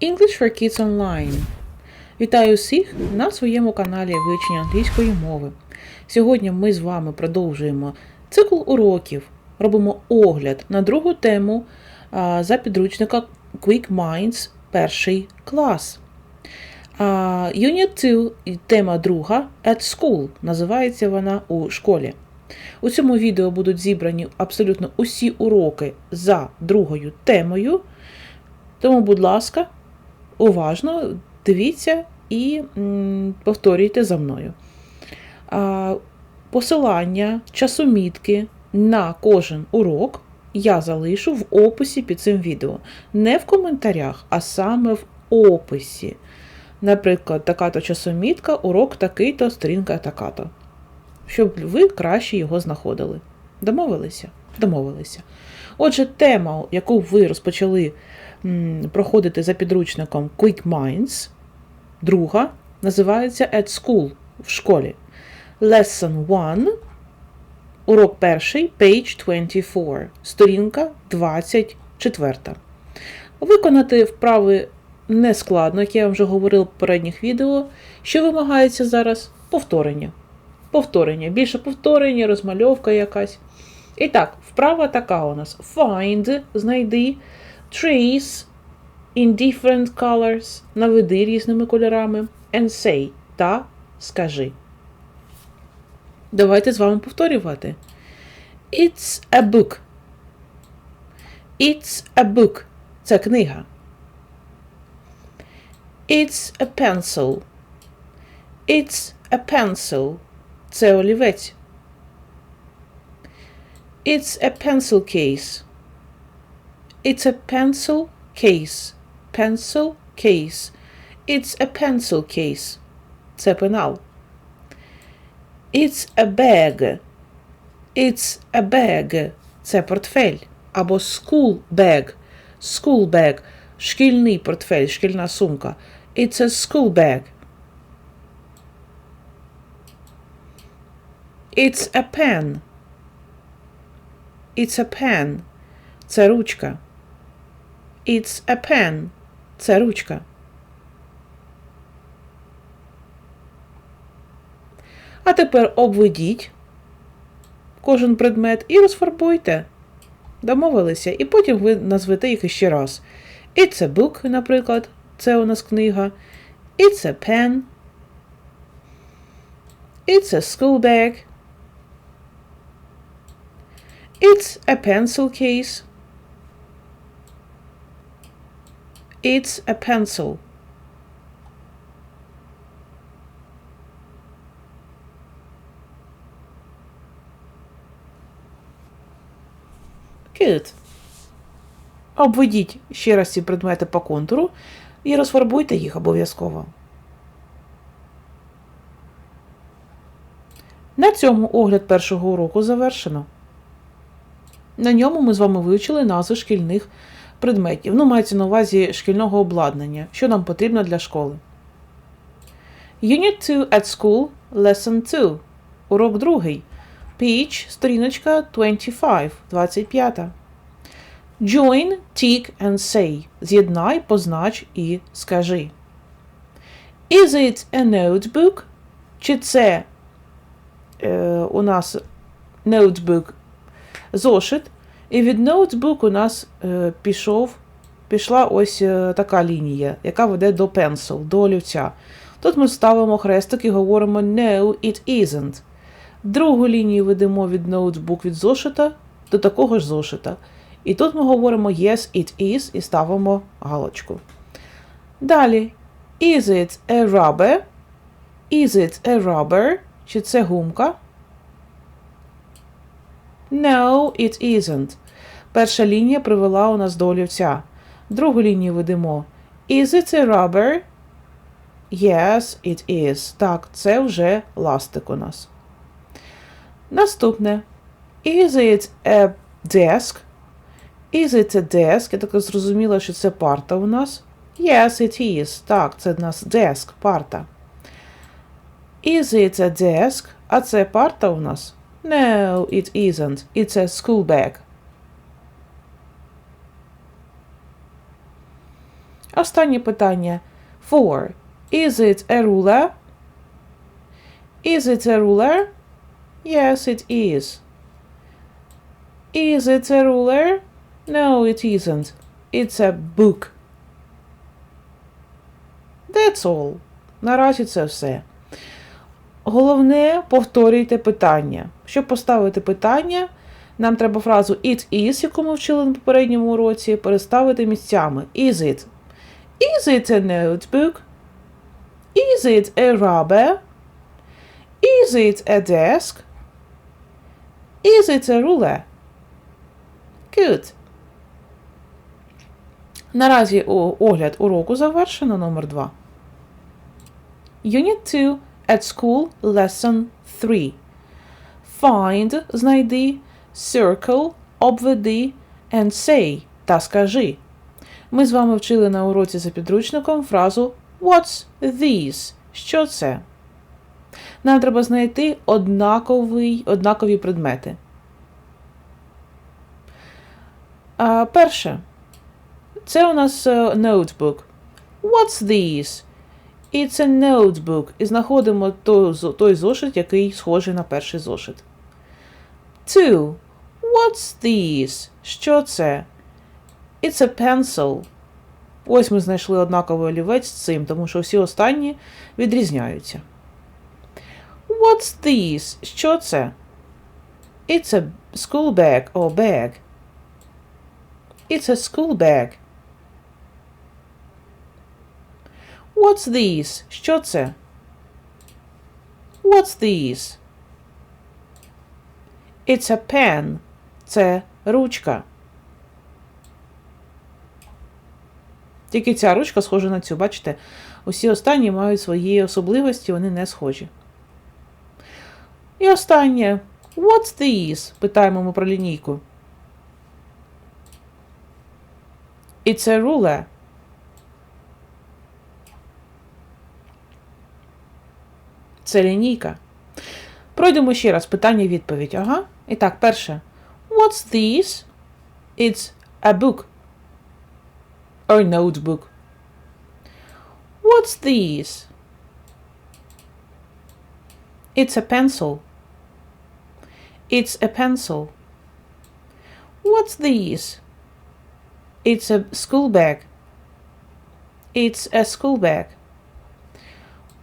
English for Kids Online. Вітаю всіх на своєму каналі вивчення англійської мови. Сьогодні ми з вами продовжуємо цикл уроків. Робимо огляд на другу тему за підручника Quick Minds перший клас. Unit 2, тема друга at school. Називається вона у школі. У цьому відео будуть зібрані абсолютно усі уроки за другою темою. Тому, будь ласка, уважно дивіться і повторюйте за мною. Посилання, часомітки на кожен урок я залишу в описі під цим відео. Не в коментарях, а саме в описі. Наприклад, така-то часомітка, урок такий-то, сторінка така-то. Щоб ви краще його знаходили. Домовилися? Домовилися. Отже, тема, яку ви розпочали проходити за підручником Quick Minds, друга, називається At School в школі. Lesson 1, урок перший, page 24, сторінка 24. Виконати вправи не складно, як я вам вже говорив в попередніх відео. Що вимагається зараз? Повторення. Повторення. Більше повторення, розмальовка якась. І так, вправа така у нас: find, знайди, trace in different colors, наведи різними кольорами, and say та скажи. Давайте з вами повторювати. It's a book. It's a book. Це книга. It's a pencil. It's a pencil. Це олівець. It's a pencil case. It's a pencil case. Pencil case. It's a pencil case. Це пенал. It's a bag. It's a bag. Це портфель. Або school bag. School bag. Шкільний портфель, шкільна сумка. It's a school bag. It's a pen. It's a pen. Це ручка. It's a pen. Це ручка. А тепер обведіть кожен предмет і розфарбуйте. Домовилися. І потім ви назвете їх іще раз. It's a book, наприклад, це у нас книга. It's a pen. It's a school bag. It's a pencil case. It's a pencil. Good. Обведіть ще раз ці предмети по контуру і розфарбуйте їх обов'язково. На цьому огляд першого уроку завершено. На ньому ми з вами вивчили назви шкільних предметів. Ну, мається на увазі шкільного обладнання, що нам потрібно для школи. Unit 2 at School, Lesson 2. Урок 2. Page, сторіночка 25, 25. Join, tick and say. З'єднай, познач і скажи. Is it a notebook? Чи це е, у нас notebook зошит? І від ноутбук у нас е, пішов, пішла ось е, така лінія, яка веде до pencil, до олівця. Тут ми ставимо хрестик і говоримо No, it isn't. Другу лінію ведемо від ноутбук від зошита до такого ж зошита. І тут ми говоримо Yes, it is і ставимо галочку. Далі. Is it a rubber? Is it a rubber? Чи це гумка? No, it isn't. Перша лінія привела у нас до олівця. Другу лінію ведемо. Is it a rubber? Yes, it is. Так, це вже ластик у нас. Наступне. Is it a desk? Is it a desk? Я так зрозуміла, що це парта у нас. Yes, it is. Так, це у нас desk, парта. Is it a desk? А це парта у нас? No, it isn't. It's a school bag. Останнє питання. Four. Is it a ruler? Is it a ruler? Yes, it is. Is it a ruler? No, it isn't. It's a book. That's all. Наразі це все. Головне, повторюйте питання. Щоб поставити питання, нам треба фразу it is, яку ми вчили на попередньому уроці, переставити місцями. Is it? Is it a notebook? Is it a rubber? Is it a desk? Is it a ruler? Good. Наразі огляд уроку завершено номер 2. Unit 2 at school lesson 3. Find знайди, circle обведи and say та скажи. Ми з вами вчили на уроці за підручником фразу What's this? Що це? Нам треба знайти однаковий, однакові предмети. А, перше. Це у нас е, notebook. What's this? It's a notebook. І знаходимо той зошит, який схожий на перший зошит. Two. What's this? Що це? It's a pencil. Ось ми знайшли однаковий олівець з цим, тому що всі останні відрізняються. What's this? Що це? It's a school bag or bag. It's a school bag. What's this? Що це? What's this? It's a pen. Це ручка. Тільки ця ручка схожа на цю, бачите? Усі останні мають свої особливості, вони не схожі. І останнє. What's this? Питаємо ми про лінійку. It's a ruler. Це лінійка. Пройдемо ще раз питання-відповідь. Ага. І так, перше. What's this? It's a book. Or notebook. What's this? It's a pencil. It's a pencil. What's this? It's a school bag. It's a school bag.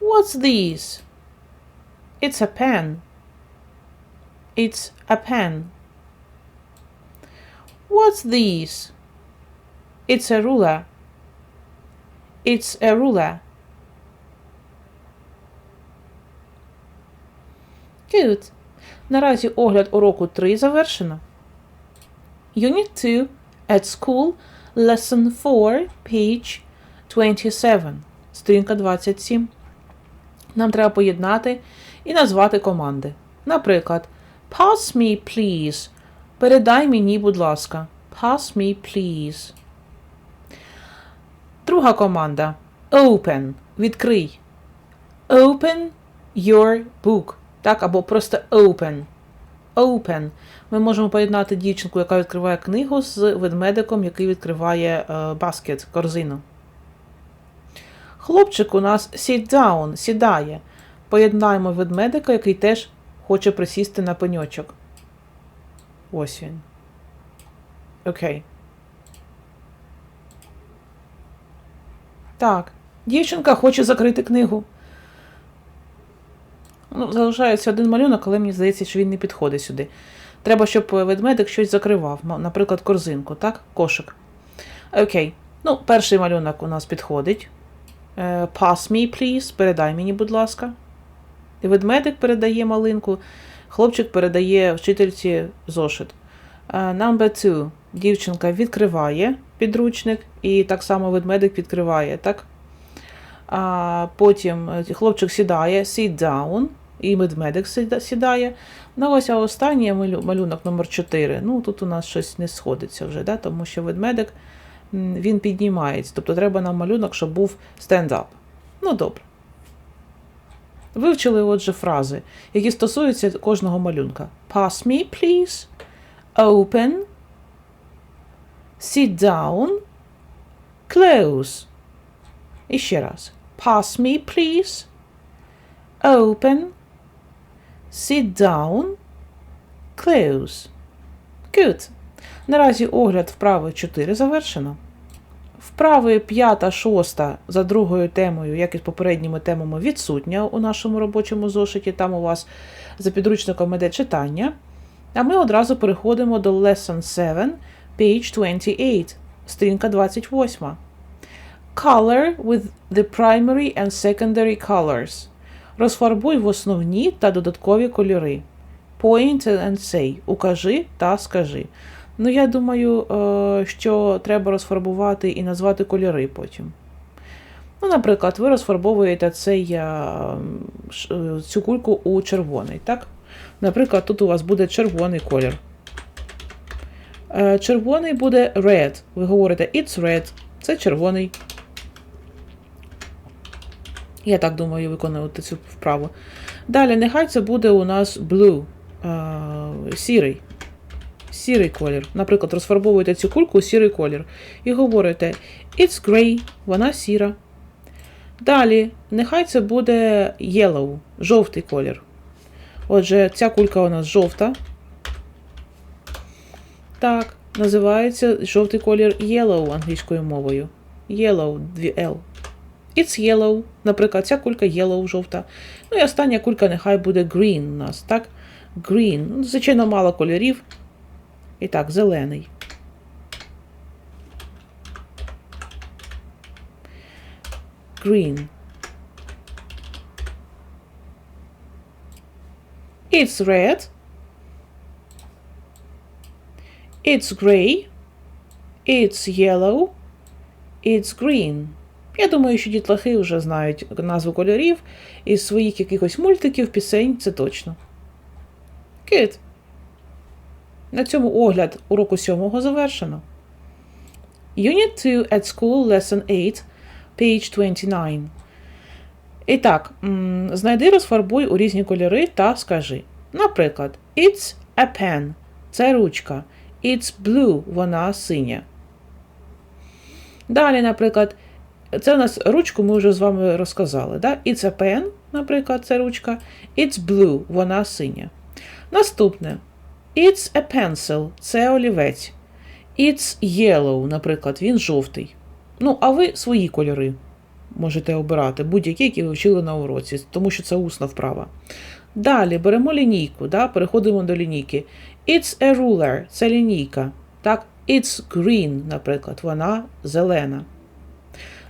What's this? It's a pen. It's a pen. What's this? It's a ruler. It's a ruler. Good. Наразі огляд уроку 3 завершено. Unit 2 at school, lesson 4, page 27, сторінка 27. Нам треба поєднати і назвати команди. Наприклад, pass me, please. Передай мені, будь ласка. Pass me, please. Друга команда. Open. Відкрий. Open your book. Так, або просто open. Open. Ми можемо поєднати дівчинку, яка відкриває книгу, з ведмедиком, який відкриває е, баскет, корзину. Хлопчик у нас sit down, сідає. Поєднаємо ведмедика, який теж хоче присісти на пеньочок. Ось він. Окей. Так. Дівчинка хоче закрити книгу. Ну, залишається один малюнок, але мені здається, що він не підходить сюди. Треба, щоб ведмедик щось закривав. Наприклад, корзинку, так? Кошик. Окей. Ну, перший малюнок у нас підходить. Е, Pass me, please. Передай мені, будь ласка. І ведмедик передає малинку, хлопчик передає вчительці зошит. Number two. Дівчинка відкриває підручник, і так само ведмедик відкриває, так? А потім е, хлопчик сідає, sit down, і ведмедик сідає. Ну ось а останній малюнок номер 4. Ну тут у нас щось не сходиться вже, да? тому що ведмедик він піднімається. Тобто треба нам малюнок, щоб був stand-up. Ну добре. Вивчили отже фрази, які стосуються кожного малюнка. Pass me, please. Open. Sit down. Close. І ще раз. Pass me, please. Open. Sit down. Close. Good. Наразі огляд вправи 4 завершено. Вправи 5, 6 за другою темою, як і з попередніми темами, відсутня у нашому робочому зошиті. Там у вас за підручником іде читання. А ми одразу переходимо до Lesson 7, page 28, сторінка 28. Color with the primary and secondary colors. Розфарбуй в основні та додаткові кольори. Point and say. Укажи та скажи. Ну, я думаю, е, що треба розфарбувати і назвати кольори потім. Ну, Наприклад, ви розфарбовуєте цей, е, цю кульку у червоний. так? Наприклад, тут у вас буде червоний колір. Е, Червоний буде red. Ви говорите it's red. Це червоний. Я так думаю, виконувати цю вправу. Далі, нехай це буде у нас blue, сірий. Сірий колір. Наприклад, розфарбовуєте цю кульку у сірий колір. І говорите It's grey, вона сіра. Далі, нехай це буде yellow, жовтий колір. Отже, ця кулька у нас жовта. Так, називається жовтий колір yellow англійською мовою. Yellow, 2 L. It's yellow. Наприклад, ця кулька yellow жовта. Ну і остання кулька нехай буде green у нас, так? Green. Звичайно, мало кольорів. І так, зелений. Green. It's red. It's gray. It's yellow. It's green. Я думаю, що дітлахи вже знають назву кольорів із своїх якихось мультиків, пісень, це точно. Good. На цьому огляд уроку сьомого завершено. Unit 2 at School Lesson 8, page 29. І так, знайди, розфарбуй у різні кольори та скажи. Наприклад, It's a pen. Це ручка. It's blue. Вона синя. Далі, наприклад, це у нас ручку ми вже з вами розказали. Да? It's a pen, наприклад, це ручка. It's blue. Вона синя. Наступне. It's a pencil. Це олівець. It's yellow, наприклад, він жовтий. Ну, а ви свої кольори можете обирати, будь-які, які ви вчили на уроці, тому що це усна вправа. Далі беремо лінійку, да, переходимо до лінійки. It's a ruler це лінійка. Так, It's green, наприклад, вона зелена.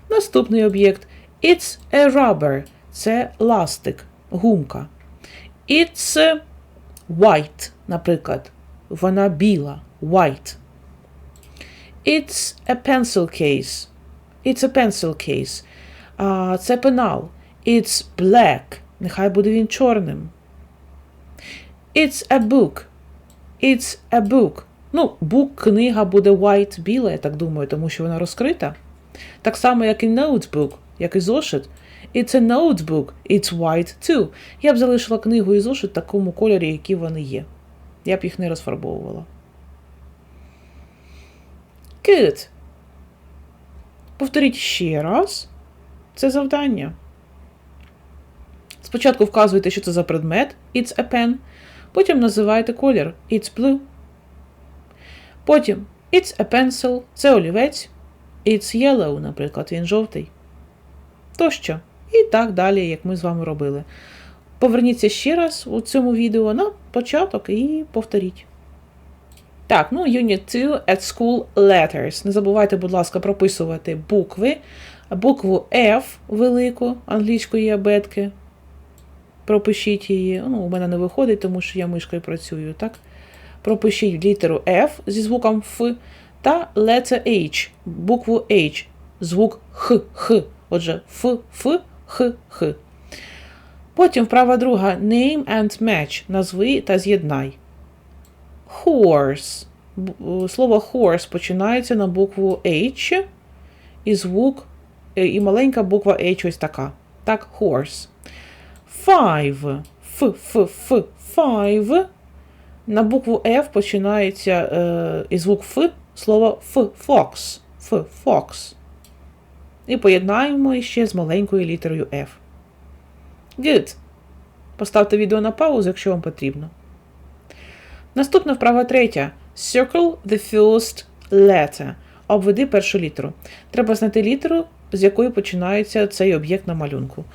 Наступний об'єкт. It's a rubber це ластик, гумка. It's white, наприклад, вона біла, white. It's a pencil case. It's a pencil case. А, це пенал. It's black. Нехай буде він чорним. It's a book. It's a book. Ну, book, книга буде white, біла, я так думаю, тому що вона розкрита. Так само, як і notebook, як і зошит. It's a notebook, it's white too. Я б залишила книгу і зошит в такому кольорі, які вони є. Я б їх не розфарбовувала. Good. Повторіть ще раз. Це завдання. Спочатку вказуєте, що це за предмет. It's a pen. Потім називаєте колір. It's blue. Потім It's a pencil. Це олівець. It's yellow, наприклад, він жовтий. Тощо. І так далі, як ми з вами робили. Поверніться ще раз у цьому відео на початок і повторіть. Так, ну, Unit 2 at School Letters. Не забувайте, будь ласка, прописувати букви. Букву F велику англійської абетки. Пропишіть її. Ну, у мене не виходить, тому що я мишкою працюю, так? Пропишіть літеру F зі звуком F та letter H, букву H, звук Х, Х. Отже, Ф, Ф, Х, Х. Потім вправа друга name and match. Назви та з'єднай. Horse. Слово horse починається на букву H, і звук, е, і маленька буква H ось така. Так, horse. Five. Ф, Ф, Ф, five. На букву F починається е, і звук Ф, слово Ф, fox. Ф, fox. І поєднаємо ще з маленькою літерою F. Good. Поставте відео на паузу, якщо вам потрібно. Наступна вправа третя. Circle the first letter. Обведи першу літеру. Треба знайти літеру, з якої починається цей об'єкт на малюнку.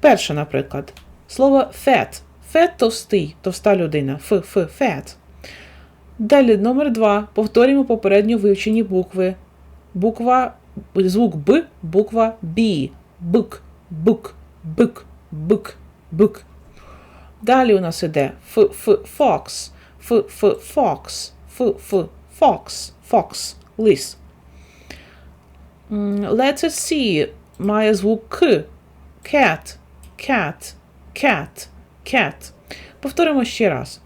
Перша, наприклад, слово fat. Fat – товстий, товста людина. Ф, ф, fat. Далі номер два. Повторюємо попередньо вивчені букви. Буква, звук Б, буква Б. Бук, бук, бик, бик, бик. Далі у нас іде Ф, Ф, fox. Ф, Ф, fox. Ф, Ф, fox. Fox. Лис. Letter C має звук К. Cat. Cat. Cat. Cat. Повторимо ще раз.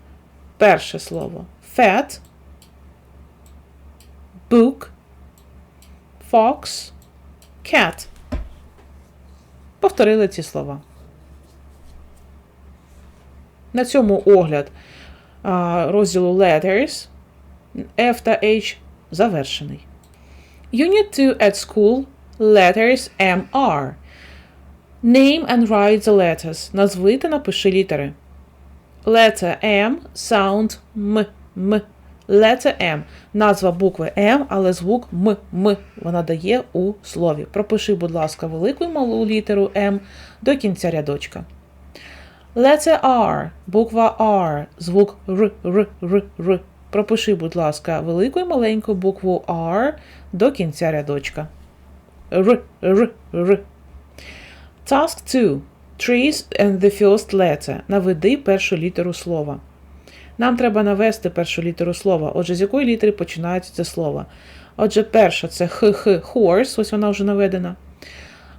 Перше слово. Fat. Book. Fox. Cat. Повторили ці слова. На цьому огляд розділу Letters F та H завершений. Unit 2 at school Letters MR. Name and write the letters. Назви та напиши літери. Letter M sound М. М. Letter M. Назва букви М, але звук М. М. Вона дає у слові. Пропиши, будь ласка, велику і малу літеру М до кінця рядочка. Letter R. Буква R. Звук Р, Р, Р, Р. Пропиши, будь ласка, велику і маленьку букву R до кінця рядочка. Р, Р, Р. Task 2. Trace and the first letter. Наведи першу літеру слова. Нам треба навести першу літеру слова. Отже, з якої літери починається це слово? Отже, перша це х-х horse, ось вона вже наведена.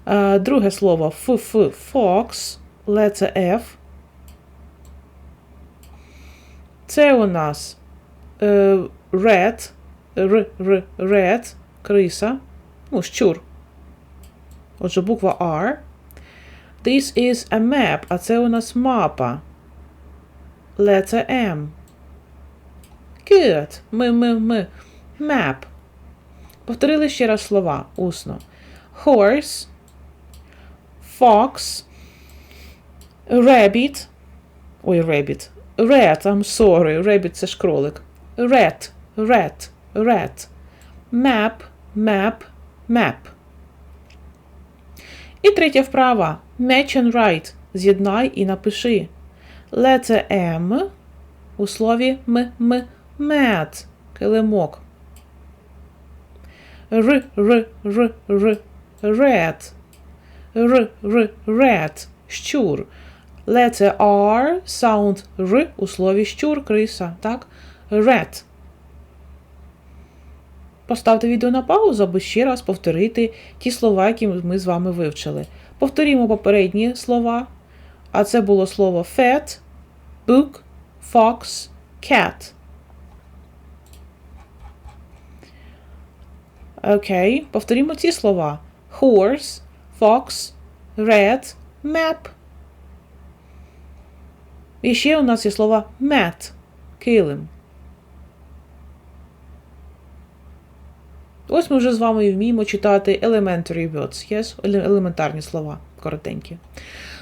Е, Друге слово ф-ф fox, letter F. Це у нас red, р, р, red, криса, ну, щур. Отже, буква R. This is a map, а це у нас мапа. Letter M. Good. Ми, ми, ми. Map. Повторили ще раз слова усно. Horse. Fox. Rabbit. Ой, rabbit. Rat, I'm sorry. Rabbit це ж кролик. Rat. Rat. Rat. Map. Map. Map. І третя вправа. Match and write. З'єднай і напиши. Letter M у слові м, м, mat. Килимок. Р, р, р, р, red. Р, р, red. Щур. Letter R, sound Р у слові щур, криса. Так? Red. Поставте відео на паузу, аби ще раз повторити ті слова, які ми з вами вивчили. Повторімо попередні слова. А це було слово fat, book, fox, cat. Окей, повторімо ці слова. Horse, fox, red, map. І ще у нас є слова mat, килим. Ось ми вже з вами вміємо читати elementary words, yes? елементарні слова, коротенькі.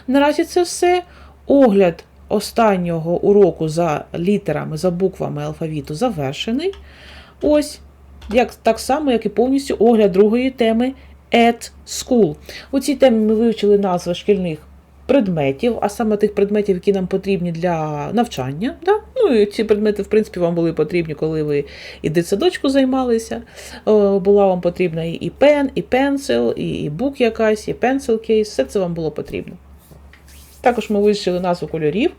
Наразі це все. Огляд останнього уроку за літерами, за буквами алфавіту завершений. Ось, як, так само, як і повністю огляд другої теми at school. У цій темі ми вивчили назви шкільних предметів, а саме тих предметів, які нам потрібні для навчання. Да? Ну і ці предмети, в принципі, вам були потрібні, коли ви і дитсадочку займалися. Була вам потрібна і- пен, і пенсил, і, бук якась, і pencil кейс. Все це вам було потрібно. Також ми вивчили назву кольорів.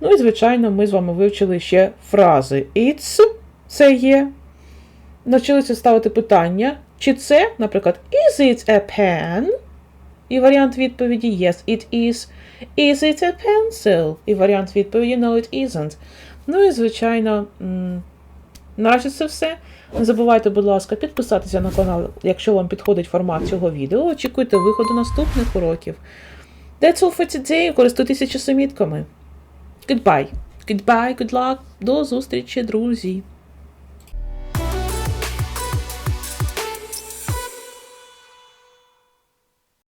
Ну і, звичайно, ми з вами вивчили ще фрази. It's це є. Навчилися ставити питання, чи це, наприклад, is it a pen? І варіант відповіді Yes, it is. Is it a pencil? І варіант відповіді No, it isn't. Ну і, звичайно, наразі це все. Не забувайте, будь ласка, підписатися на канал, якщо вам підходить формат цього відео. Очікуйте виходу наступних уроків. That's all for today. Користуйтеся часомітками. Goodbye. Goodbye, good luck. До зустрічі, друзі.